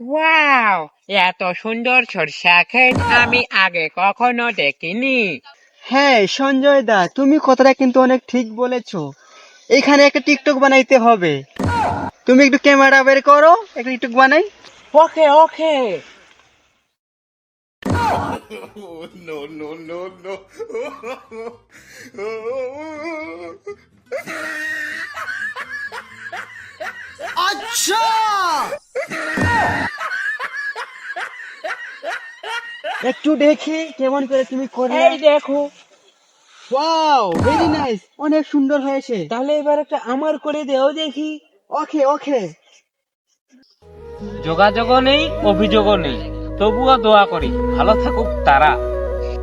Wow এত সুন্দর সরষা ক্ষেত আমি আগে কখনো দেখিনি। হ্যাঁ সঞ্জয় দা তুমি কথাটা কিন্তু অনেক ঠিক বলেছ। এখানে একটা টিকটক বানাইতে হবে। তুমি একটু ক্যামেরা বের করো একটা টিকটক বানাই। ওকে ওকে। আচ্ছা! একটু দেখি কেমন করে তুমি করলে। এই দেখো। ওয়াও ভেরি নাইস অনেক সুন্দর হয়েছে। তাহলে এবার একটা আমার করে দেও দেখি। ওকে ওকে যোগাযোগও নেই অভিযোগও নেই। তবুও দোয়া করি ভালো থাকুক তারা।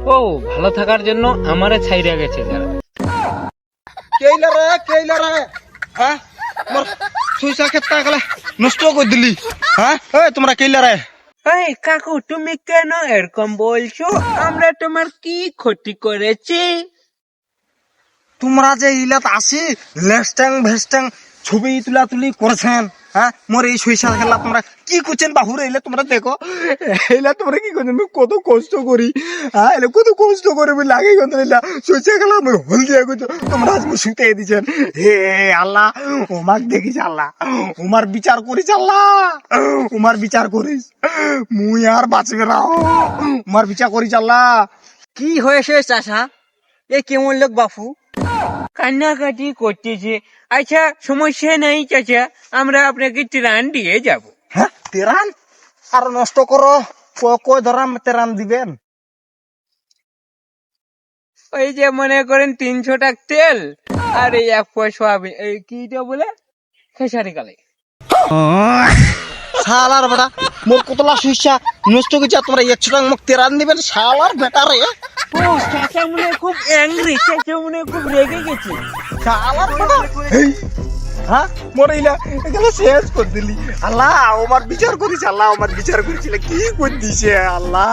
ও ভালো থাকার জন্য আমারে ছাইরা গেছে যারা। কেইলা রে কেইলা রে? হ্যাঁ? মোর সুইসা ক্ষেত্রে গেলে নষ্ট করে দিলি। হ্যাঁ? এই তোমরা কেইলা রে? এই কাকু, তুমি কেন এরকম বলছো? আমরা তোমার কি ক্ষতি করেছি? তোমরা যে ইলাত আসি, লেস্টাং ভেস্টাং ছবি তুলা তুলি করেছেন। হ্যাঁ? মোর এই সইসা খেলা তোমরা কি করছেন বাহুরে? এলে তোমরা দেখো। এলা তোমরা কি করছেন? কত কষ্ট করি। হ্যাঁ? এলে কত কষ্ট করে। লাগে খেলা আমি তোমরা আজকে শুতে দিছেন হে, আল্লাহ, ওমাক দেখিস আল্লাহ। উমার বিচার করিস আল্লাহ। উমার বিচার করিস। মুই আর বাঁচবে না। উমার বিচার করিস আল্লাহ। কি হয়েছে চাষা এ কেমন লোক বাপু? কান্নাকাটি করতেছে। আচ্ছা সমস্যা নেই চাচা। আমরা আপনাকে ত্রাণ দিয়ে যাব। হ্যাঁ তেরান আর নষ্ট করো। ক- কয় ধরাম তেরান দিবেন? ওই যে মনে করেন তিনশো টাকা তেল আর এই এক পয়সা এই কিটা বলে? খেসারি কালে। শালার বেটা মোর কতলা সুইসা নষ্ট আর তোমরা একশো টাকা মোক তেরান দিবেন শালার বেটা রে। ও চাচা মনে খুব অ্যাংরি চাচা মনে খুব রেগে গেছে। হ্যাঁ মরাইলা এগুলো শেষ করে দিলি। আল্লাহ আমার বিচার করিস আল্লাহ আমার বিচার করেছিল। কি করে দিছে আল্লাহ?